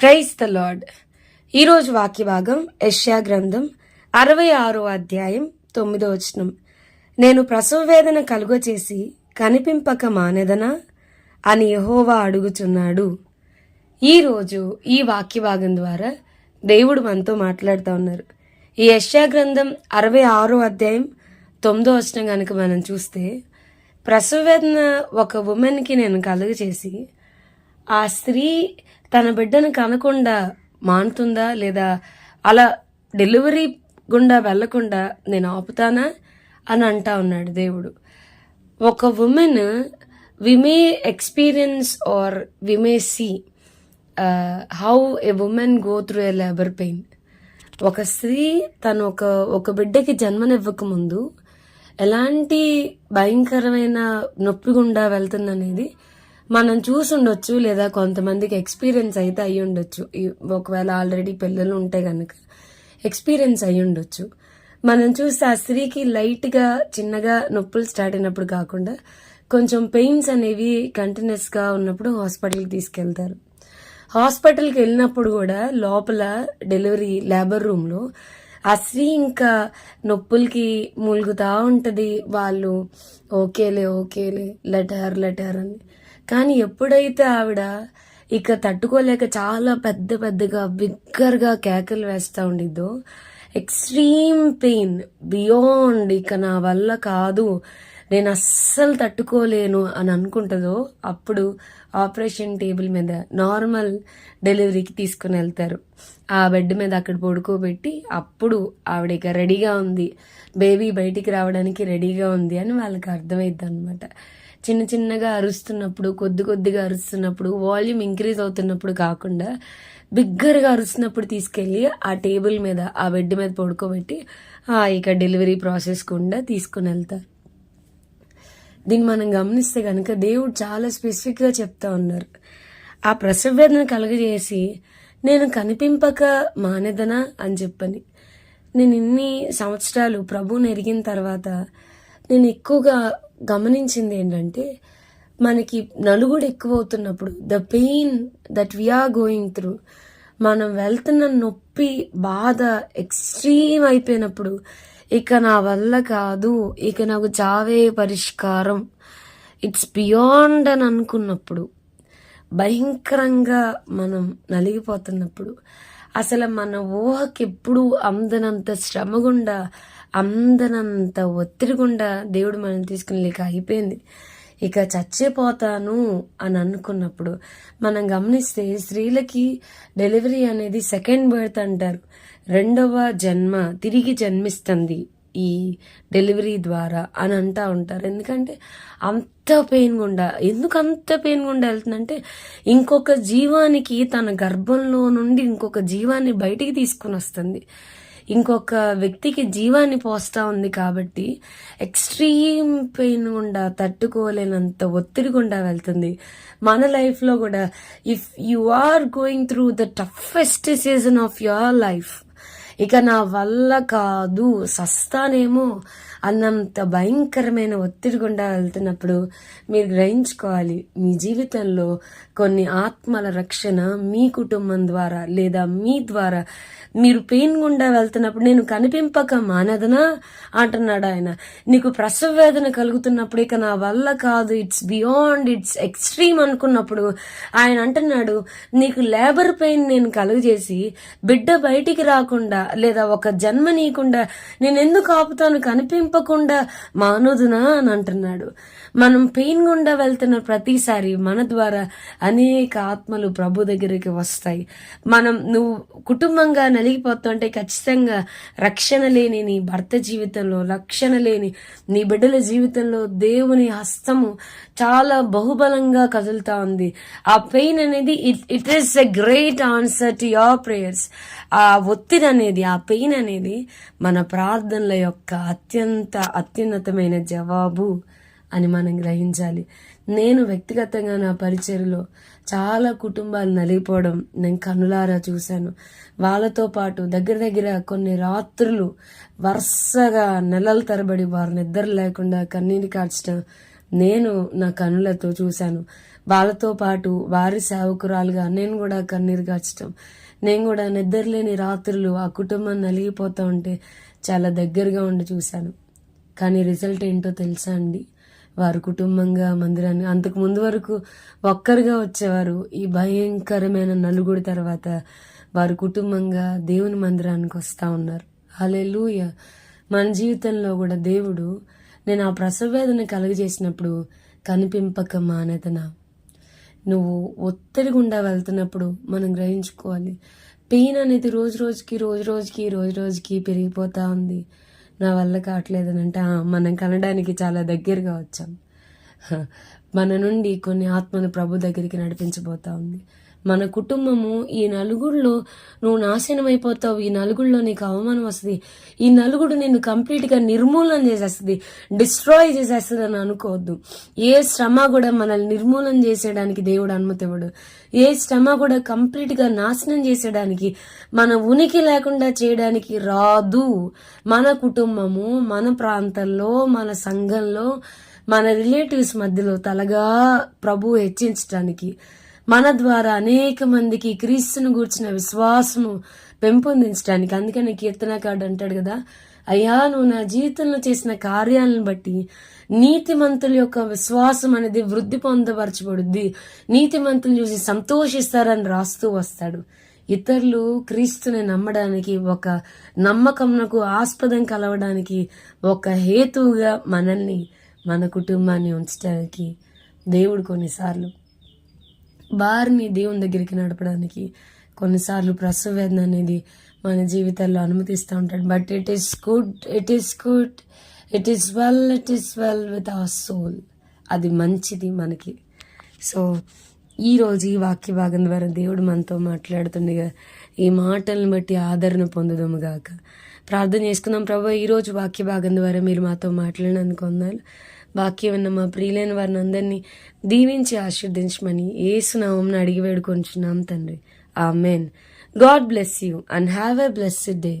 Praise the lord ఈరోజు వాక్య భాగం యష్యా గ్రంథం అరవై ఆరో అధ్యాయం తొమ్మిదో వచనం. నేను ప్రసవ వేదన కలుగచేసి కనిపింపక మానెదనా అని యహోవా అడుగుచున్నాడు. ఈరోజు ఈ వాక్య భాగం ద్వారా దేవుడు మనతో మాట్లాడుతూ ఉన్నారు. ఈ యష్యా గ్రంథం అరవై ఆరో అధ్యాయం తొమ్మిదో వచనం కనుక మనం చూస్తే ప్రసవ వేదన ఒక ఉమెన్కి నేను కలుగచేసి చేసి ఆ స్త్రీ తన బిడ్డను కనకుండా మానుతుందా లేదా అలా డెలివరీ గుండా వెళ్ళకుండా నేను ఆపుతానా అని అంటా ఉన్నాడు దేవుడు. ఒక woman we may experience or we may see how a woman go through a labour pain ఒక స్త్రీ తను ఒక ఒక బిడ్డకి జన్మనివ్వకముందు ఎలాంటి భయంకరమైన నొప్పి గుండా వెళ్తుందనేది మనం చూసుండొచ్చు లేదా కొంతమందికి ఎక్స్పీరియన్స్ అయితే అయి ఉండొచ్చు ఒకవేళ ఆల్రెడీ పిల్లలు ఉంటే కనుక ఎక్స్పీరియన్స్ అయి ఉండొచ్చు మనం చూస్తే ఆ స్త్రీకి లైట్గా చిన్నగా నొప్పులు స్టార్ట్ అయినప్పుడు కాకుండా కొంచెం పెయిన్స్ అనేవి కంటిన్యూస్గా ఉన్నప్పుడు హాస్పిటల్కి తీసుకెళ్తారు. హాస్పిటల్కి వెళ్ళినప్పుడు కూడా లోపల డెలివరీ లేబర్ రూమ్లో ఆ స్త్రీ ఇంకా నొప్పులకి మూలుగుతా ఉంటుంది. వాళ్ళు ఓకేలే ఓకేలే లెటర్ లెటర్ అని కానీ ఎప్పుడైతే ఆవిడ ఇక తట్టుకోలేక చాలా పెద్ద పెద్దగా బిగ్గర్గా కేకలు వేస్తూ ఉండిద్దో ఎక్స్ట్రీమ్ పెయిన్ బియాండ్ ఇక నా వల్ల కాదు నేను అస్సలు తట్టుకోలేను అని అనుకుంటుందో అప్పుడు ఆపరేషన్ టేబుల్ మీద నార్మల్ డెలివరీకి తీసుకుని వెళ్తారు. ఆ బెడ్ మీద అక్కడ పడుకోబెట్టి అప్పుడు ఆవిడ ఇక రెడీగా ఉంది. బేబీ బయటికి రావడానికి రెడీగా ఉంది అని వాళ్ళకి అర్థమైద్ది అనమాట చిన్న చిన్నగా అరుస్తున్నప్పుడు కొద్ది కొద్దిగా అరుస్తున్నప్పుడు వాల్యూమ్ ఇంక్రీజ్ అవుతున్నప్పుడు కాకుండా బిగ్గరగా అరుస్తున్నప్పుడు తీసుకెళ్ళి ఆ టేబుల్ మీద ఆ బెడ్ మీద పడుకోబెట్టి ఇక డెలివరీ ప్రాసెస్ కూడా తీసుకుని వెళ్తారు. దీన్ని మనం గమనిస్తే కనుక దేవుడు చాలా స్పెసిఫిక్గా చెప్తా ఉన్నారు. ఆ ప్రసవేదన కలుగజేసి నేను కనిపింపక మానేదనా అని చెప్పని. నేను ఇన్ని సంవత్సరాలు ప్రభువుని ఎరిగిన తర్వాత నేను ఎక్కువగా గమనించింది ఏంటంటే మనకి నలుగుడు ఎక్కువ అవుతున్నప్పుడు the pain that we are going through మనం వెళ్తున్న నొప్పి బాధ ఎక్స్ట్రీమ్ అయిపోయినప్పుడు ఇక నా వల్ల కాదు ఇక నాకు చావే పరిష్కారం. ఇట్స్ బియాండ్ అని అనుకున్నప్పుడు భయంకరంగా మనం నలిగిపోతున్నప్పుడు అసలు మన ఊహకి ఎప్పుడు అందనంత శ్రమ గుండా అందనంత ఒత్తిడి గుండా దేవుడు మనం తీసుకుని లేక అయిపోయింది ఇక చచ్చిపోతాను అని అనుకున్నప్పుడు మనం గమనిస్తే స్త్రీలకి డెలివరీ అనేది సెకండ్ బర్త్ అంటారు. రెండవ జన్మ తిరిగి జన్మిస్తుంది ఈ డెలివరీ ద్వారా అని అంటా ఉంటారు. ఎందుకంటే అంత పెయిన్ గుండా ఎందుకు అంత పెయిన్ గుండా వెళ్తుందంటే ఇంకొక జీవానికి తన గర్భంలో నుండి ఇంకొక జీవాన్ని బయటికి తీసుకుని వస్తుంది. ఇంకొక వ్యక్తికి జీవాన్ని పోస్తా ఉంది కాబట్టి ఎక్స్ట్రీమ్ పెయిన్ గుండా తట్టుకోలేనంత ఒత్తిడి గుండా వెళ్తుంది. మన లైఫ్లో కూడా if you are going through the toughest season of your life ఇక నా వల్ల కాదు సస్తానేమో అన్నంత భయంకరమైన ఒత్తిడి గుండా వెళ్తున్నప్పుడు మీరు గ్రహించుకోవాలి మీ జీవితంలో కొన్ని ఆత్మల రక్షణ మీ కుటుంబం ద్వారా లేదా మీ ద్వారా. మీరు పెయిన్ గుండా వెళ్తున్నప్పుడు నేను కనిపింపక మానదనా? అంటున్నాడు ఆయన. నీకు ప్రసవ వేదన కలుగుతున్నప్పుడు ఇక నా వల్ల కాదు ఇట్స్ బియాండ్ ఇట్స్ ఎక్స్ట్రీమ్ అనుకున్నప్పుడు ఆయన అంటున్నాడు నీకు లేబర్ పెయిన్ నేను కలుగజేసి బిడ్డ బయటికి రాకుండా లేదా ఒక జన్మ నీకుండా నేను ఎందుకు ఆపుతాను? కనిపింపకుండా మానదునా అని అంటున్నాడు. మనం పెయిన్ గుండా వెళ్తున్న ప్రతిసారి మన ద్వారా అనేక ఆత్మలు ప్రభు దగ్గరికి వస్తాయి. మనం నువ్వు కుటుంబంగా నలిగిపోతుంటే ఖచ్చితంగా రక్షణ లేని నీ భర్త జీవితంలో రక్షణ లేని నీ బిడ్డల జీవితంలో దేవుని హస్తము చాలా బహుబలంగా కదులుతా ఉంది. ఆ పెయిన్ అనేది it it is a great answer to your prayers ఆ ఒత్తిడి అనేది ఆ పెయిన్ అనేది మన ప్రార్థనల యొక్క అత్యంత అత్యున్నతమైన జవాబు అని మనం గ్రహించాలి. నేను వ్యక్తిగతంగా నా పరిచయలో చాలా కుటుంబాలు నలిగిపోవడం నేను కన్నులారా చూశాను. వాళ్ళతో పాటు దగ్గర దగ్గర కొన్ని రాత్రులు వరుసగా నెలల తరబడి వారు నిద్ర లేకుండా కన్నీరు కార్చడం నేను నా కన్నులతో చూశాను. వాళ్ళతో పాటు వారి సేవకురాలుగా నేను కూడా కన్నీరు కాచటం నేను కూడా నిద్రలేని రాత్రులు ఆ కుటుంబం నలిగిపోతూ ఉంటే చాలా దగ్గరగా ఉండి చూశాను. కానీ రిజల్ట్ ఏంటో తెలుసా అండి? వారు కుటుంబంగా మందిరాన్ని అంతకు ముందు వరకు ఒక్కరుగా వచ్చేవారు. ఈ భయంకరమైన నలుగుడి తర్వాత వారు కుటుంబంగా దేవుని మందిరానికి వస్తూ ఉన్నారు. హల్లెలూయా! మన జీవితంలో కూడా దేవుడు నేను ఆ ప్రసవేదన కలుగజేసినప్పుడు కనిపింపక మానేతన. నువ్వు ఒత్తిడి గుండా వెళ్తున్నప్పుడు మనం గ్రహించుకోవాలి. పెయిన్ అనేది రోజు రోజుకి రోజు రోజుకి రోజు రోజుకి పెరిగిపోతూ ఉంది. నా వల్ల కావట్లేదు అని అంటే మనం కనడానికి చాలా దగ్గరగా వచ్చాం. మన నుండి కొన్ని ఆత్మను ప్రభు దగ్గరికి నడిపించబోతా ఉంది. మన కుటుంబము ఈ నలుగురిలో నువ్వు నాశనం అయిపోతావు. ఈ నలుగురిలో నీకు అవమానం వస్తుంది. ఈ నలుగుడు నిన్ను కంప్లీట్గా నిర్మూలన చేసేస్తుంది. డిస్ట్రాయ్ చేసేస్తుంది అని అనుకోవద్దు. ఏ శ్రమ కూడా మనల్ని నిర్మూలన చేసేయడానికి దేవుడు అనుమతి ఇవ్వడు. ఏ శ్రమ కూడా కంప్లీట్గా నాశనం చేసేయడానికి మన ఉనికి లేకుండా చేయడానికి రాదు. మన కుటుంబము మన ప్రాంతంలో మన సంఘంలో మన రిలేటివ్స్ మధ్యలో తలగా ప్రభు హెచ్చించడానికి మన ద్వారా అనేక మందికి క్రీస్తును గూర్చిన విశ్వాసము పెంపొందించడానికి అందుకని కీర్తనకాడు అంటాడు కదా అయ్యా నువ్వు నా జీవితంలో చేసిన కార్యాలను బట్టి నీతిమంతుల యొక్క విశ్వాసం అనేది వృద్ధి పొందపరచబడుద్ది. నీతిమంతులు చూసి సంతోషిస్తారని రాస్తూ వస్తాడు. ఇతరులు క్రీస్తుని నమ్మడానికి ఒక నమ్మకంకు ఆస్పదం కలవడానికి ఒక హేతువుగా మనల్ని మన కుటుంబాన్ని ఉంచడానికి దేవుడు కొన్నిసార్లు వారిని దేవుని దగ్గరికి నడపడానికి కొన్నిసార్లు ప్రసవ వేదన అనేది మన జీవితాల్లో అనుమతిస్తూ ఉంటాడు. But it is good it is good it is well it is well with our soul అది మంచిది మనకి. సో ఈ రోజు ఈ వాక్య భాగం ద్వారా దేవుడు మనతో మాట్లాడుతుండగా ఈ మాటలను బట్టి ఆదరణ పొందుదాము గాక. ప్రార్థన చేసుకుందాం. ప్రభు ఈరోజు వాక్య భాగం ద్వారా మీరు మాతో మాట్లాడినందుకు వందనాలు. వాక్యం విన్న మా ప్రియులైన వారిని అందరినీ దీవించి ఆశీర్దించమని ఏసునామం అడిగి వేడుకొంచున్నాం తండ్రి. Amen God bless you and have a blessed day.